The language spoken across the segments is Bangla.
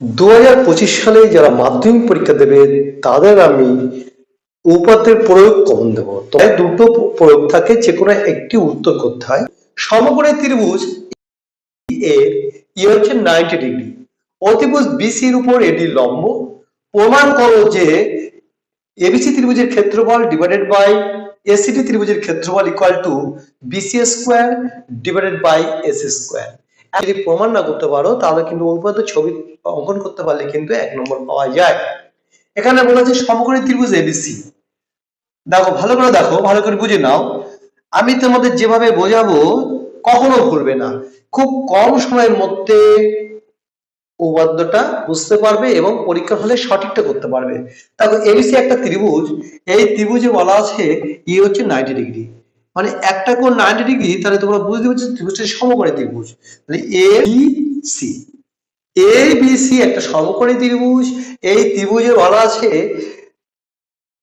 দু হাজার পঁচিশ সালে যারা মাধ্যমিক পরীক্ষা দেবে, তাদের আমি উপপাদ্যের প্রয়োগ কমন দেবো? তবে দুটো প্রয়োগ থাকে, যে কোনো একটি উত্তর করতে হয়। সমকোণী ত্রিভুজ এর ই হচ্ছে নাইনটি ডিগ্রি অতিভুজ বিসির উপর এটি লম্ব। প্রমাণ করো যে এবিসি ত্রিভুজের ক্ষেত্রফল ডিভাইডেড বাই এসিডি ত্রিভুজের ক্ষেত্রফল equal to BC square divided by AC square যদি প্রমাণ না করতে পারো, তাহলে কিন্তু উপপাদ্য ছবি অঙ্কন করতে পারলে কিন্তু এক নম্বর পাওয়া যায়। এখানে বলা আছে সমকোণী ত্রিভুজ এবিসি দেখো, ভালো করে দেখো, ভালো করে বুঝে নাও। আমি তোমাদের যেভাবে বোঝাবো, কখনো ভুলবে না। খুব কম সময়ের মধ্যে উপপাদ্যটা বুঝতে পারবে এবং পরীক্ষার হলে সঠিকটা করতে পারবে। দেখো এবিসি একটা ত্রিভুজ, এই ত্রিভুজে বলা আছে ই হচ্ছে নাইনটি ডিগ্রি মানে একটা কোণ নাইনটি ডিগ্রি তাহলে তোমরা বুঝতে পারছ ত্রিভুজটা সমকোণী ত্রিভুজ। তাহলে A B C A B C একটা সমকোণী ত্রিভুজ, এই ত্রিভুজে বলা আছে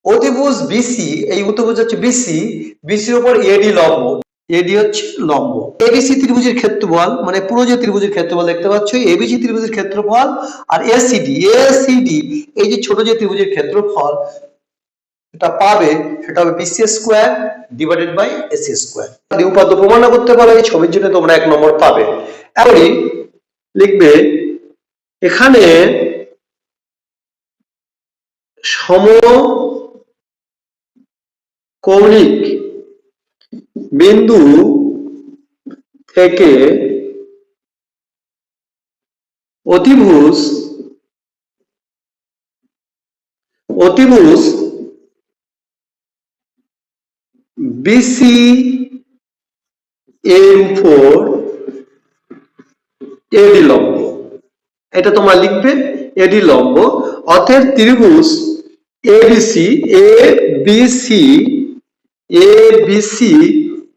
অতিভুজ বিসি এই অতিভুজ হচ্ছে বিসি বিসির উপর এডি লম্ব। এডি হচ্ছে লম্ব। এবিসি ত্রিভুজের ক্ষেত্রফল মানে পুরো যে ত্রিভুজের ক্ষেত্রফল দেখতে পাচ্ছ এবিসি ত্রিভুজের ক্ষেত্রফল আর এসিডি এসিডি এই যে ছোট যে ত্রিভুজের ক্ষেত্রফল এটা পাবে সেটা হবে BC square divided by AC square যদি উপাদ্য প্রমাণ করতে পারো, এই ছবির জন্য তোমরা এক নম্বর পাবে। এমনই লিখবে, এখানে সম কৌণিক বিন্দু থেকে অতিভুজ অতিভুজ বিসি এর উপর এডি লম্ব। এটা তোমরা লিখবে এডি লম্ব। অতএব ত্রিভুজ এবিসি এ বিসি এ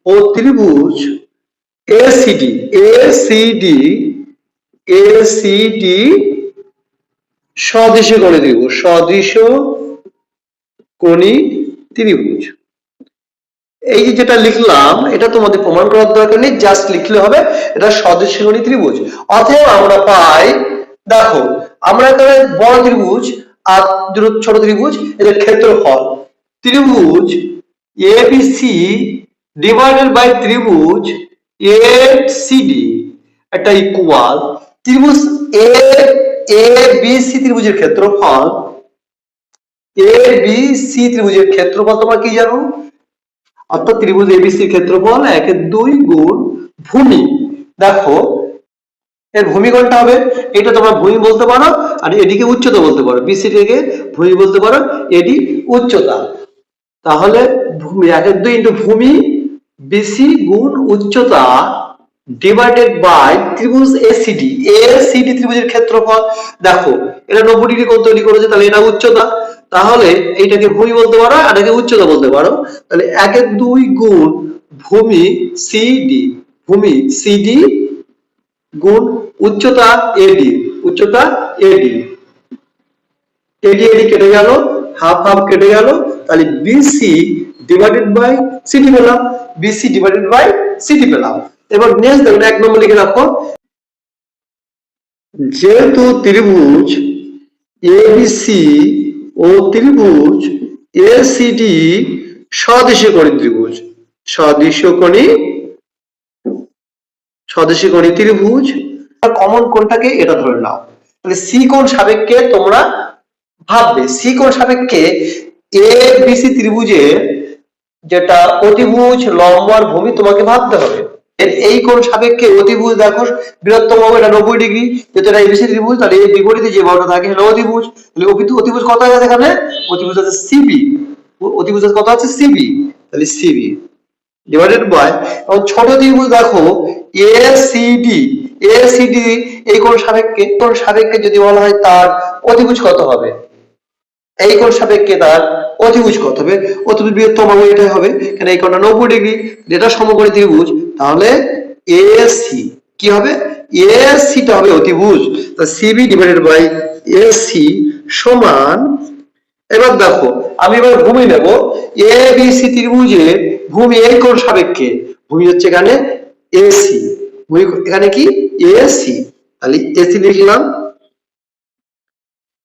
ও ত্রিভুজ এসিডি এসিডি এসিডি সদৃশ কোণী ত্রিভুজ সদৃশ কোণী ত্রিভুজ। এই যে যেটা লিখলাম, এটা তোমাদের প্রমাণ করার দরকার নেই জাস্ট লিখলে হবে, এটা সদৃশ কোণী ত্রিভুজ। অতএব আমরা পাই, দেখো, আমরা এখানে বড় ত্রিভুজ আর দুটো ছোট ত্রিভুজ এদের ক্ষেত্রফল ত্রিভুজ এবিসি ডিভাইডেড বাই ত্রিভুজ এসিডি এটা ইকুয়াল ত্রিভুজ এ এ বি সি ত্রিভুজের ক্ষেত্রফল। এ বি সি ত্রিভুজের ক্ষেত্রফল তোমরা কি জানো? অর্থাৎ ত্রিভুজ এবিসি ক্ষেত্রফল একের দুই গুণ ভূমি। দেখো, এর ভূমি কোনটা হবে, এটা তোমরা ভূমি বলতে পারো আর এদিকে উচ্চতা বলতে পারো। বিসি থেকে ভূমি বলতে পারো এডি উচ্চতা। তাহলে ভূমি একের দুই ইন্টু ভূমি বিসি গুণ উচ্চতা ডিভাইডেড বাই ত্রিভুজ এসিডি এসিডি ত্রিভুজের ক্ষেত্রফল, দেখো, এটা নব্বই ডিগ্রি কোণ তৈরি করেছে, তাহলে এটা উচ্চতা। তাহলে এইটাকে ভূমি বলতে পারো আর এটাকে উচ্চতা বলতে পারো। তাহলে একের দুই গুণ ভূমি সিডি ভূমি সিডি গুণ উচ্চতা এডি উচ্চতা এডি এডি এডি কেটে গেল হাফ হাফ কেটে গেল, তাহলে বিসি ডিভাইডেড বাই সিটি পেলাম বিসি ডিভাইডেড বাই সিটি পেলাম। এবার নেক্সট দেখুন এক নম্বর লিখে রাখো। যেহেতু ত্রিভুজ এবিসি ও ত্রিভুজ এসিডি সদৃশ্য কোণী ত্রিভুজ। সদৃশ্য কোণী সদৃশ্য কোণী ত্রিভুজ। কমন কোণটাকে এটা ধরে নাও। তাহলে সি কোণ সাপেক্ষে তোমরা ভাববে। সি কোণ সাপেক্ষে এ বিসি ত্রিভুজের যেটা অতিভুজ লম্ব আর ভূমি তোমাকে ভাবতে হবে। এর এই কোণ সাপেক্ষে অতিভুজ দেখো, বৃহত্তম হবে এটা নব্বই ডিগ্রি, যেহেতু এটা এবিসি ত্রিভুজ, তাহলে এই বিপরীতে যে বাহুটা থাকে সেটা অতিভুজ। তাহলে অতিভুজ অতিভুজ কত আছে এখানে? অতিভুজ আছে সিবি অতিভুজ কত আছে? সিবি তাহলে সিবি ডিভাইডেড বাই এবং ছোট ত্রিভুজ দেখো এ সি এসিডি এসিডি এই কোণ সাপেক্ষে, কোন সাপেক্ষে যদি বলা হয় তার অতিভুজ কত হবে? এই কোণ সাপেক্ষে তার অতিভুজ কত? হবে অতিভুজ বৃহত্তম এটাই হবে। কারণ এই কোণটা নব্বই ডিগ্রি, যেটা সমকোণী ত্রিভুজ, তাহলে এসি কি হবে? এসিটা হবে অতিভুজ। তা সিবি ডিভাইডেড বাই এসি সমান, এবার দেখো, আমি এবার ভূমি নেব। এ বি সি ত্রিভুজে ভূমি এই কোণ সাপেক্ষে। ভূমি হচ্ছে এখানে এসি ভূমি এখানে কি? এসি তাহলে এসি লিখলাম।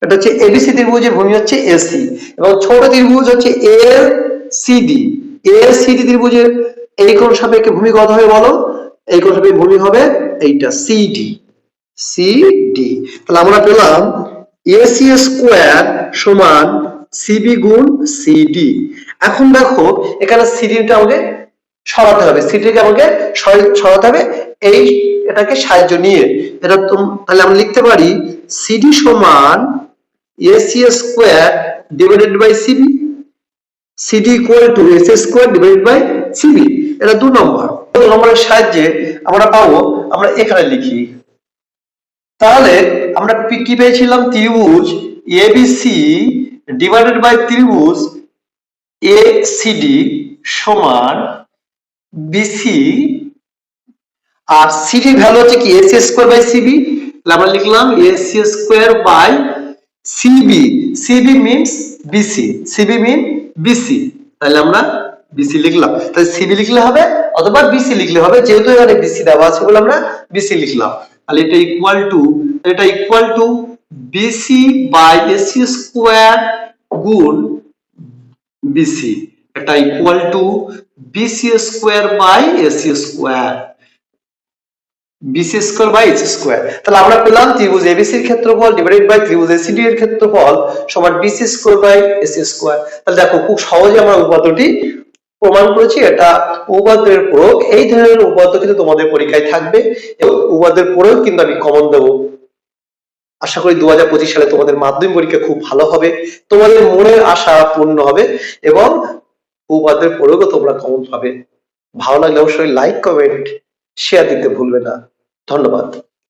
এটা হচ্ছে এবিসি ত্রিভুজের ভূমি হচ্ছে এসি এবং ছোট ত্রিভুজ হচ্ছে এল সিডি এল সিডি ত্রিভুজের এই কোণ সাপেক্ষে ভূমি কত হবে বলো? এই কোণ সাপেক্ষে ভূমি হবে এইটা সিডি সিডি তাহলে আমরা পেলাম এসি স্কোয়ার সমান সিবি গুণ সিডি এখন দেখো এখানে সিডিটা আমাকে সরাতে হবে। সিডিকে আমাকে সরি- সরাতে হবে এই এটাকে সাহায্য নিয়ে। এটা তাহলে আমরা লিখতে পারি সিডি সমান AC square divided by CB CD equal to S square divided by CB এটা দু নম্বর। দু নম্বরের সাহায্যে আমরা পাবো, আমরা এখানে লিখি। তাহলে আমরা কি পেয়েছিলাম? ত্রিভুজ এবিসি ডিভাইডেড বাই ত্রিভুজ এসিডি সমান বিসি আর সিডি ভ্যালু হচ্ছে কি? এসি স্কোয়ার বাই সিবি আমরা লিখলাম AC square by CB CB means BC CB mean BC তাহলে আমরা বিসি লিখলাম। তাহলে সিবি লিখলে হবে অথবা বিসি লিখলে হবে, যেহেতু এখানে বিসি দেওয়া আছে বলে আমরা বিসি লিখলাম। তাহলে এটা ইকুয়াল টু এটা equal to BC by AC square গুণ বিসি এটা equal to BC square by AC square BC square by AC square তাহলে আমরা পেলাম ত্রিভুজ এবিসি এর ক্ষেত্রফল ডিভাইডেড বাই ত্রিভুজ এসিডি এর ক্ষেত্রফল সমান BC square by AC square তাহলে দেখো খুব সহজে আমরা উপপাদ্যটি প্রমাণ করেছি, এটা প্রয়োগ, এই ধরনের কিন্তু তোমাদের পরীক্ষায় থাকবে এবং প্রয়োগ কিন্তু আমি কমন দেবো। আশা করি দু হাজার পঁচিশ সালে তোমাদের মাধ্যমিক পরীক্ষা খুব ভালো হবে, তোমাদের মনের আশা পূর্ণ হবে এবং উপপাদ্যের প্রয়োগও তোমরা কমন পাবে। ভালো লাগলে অবশ্যই লাইক কমেন্ট শেয়ার দিতে ভুলবে না। ধন্যবাদ।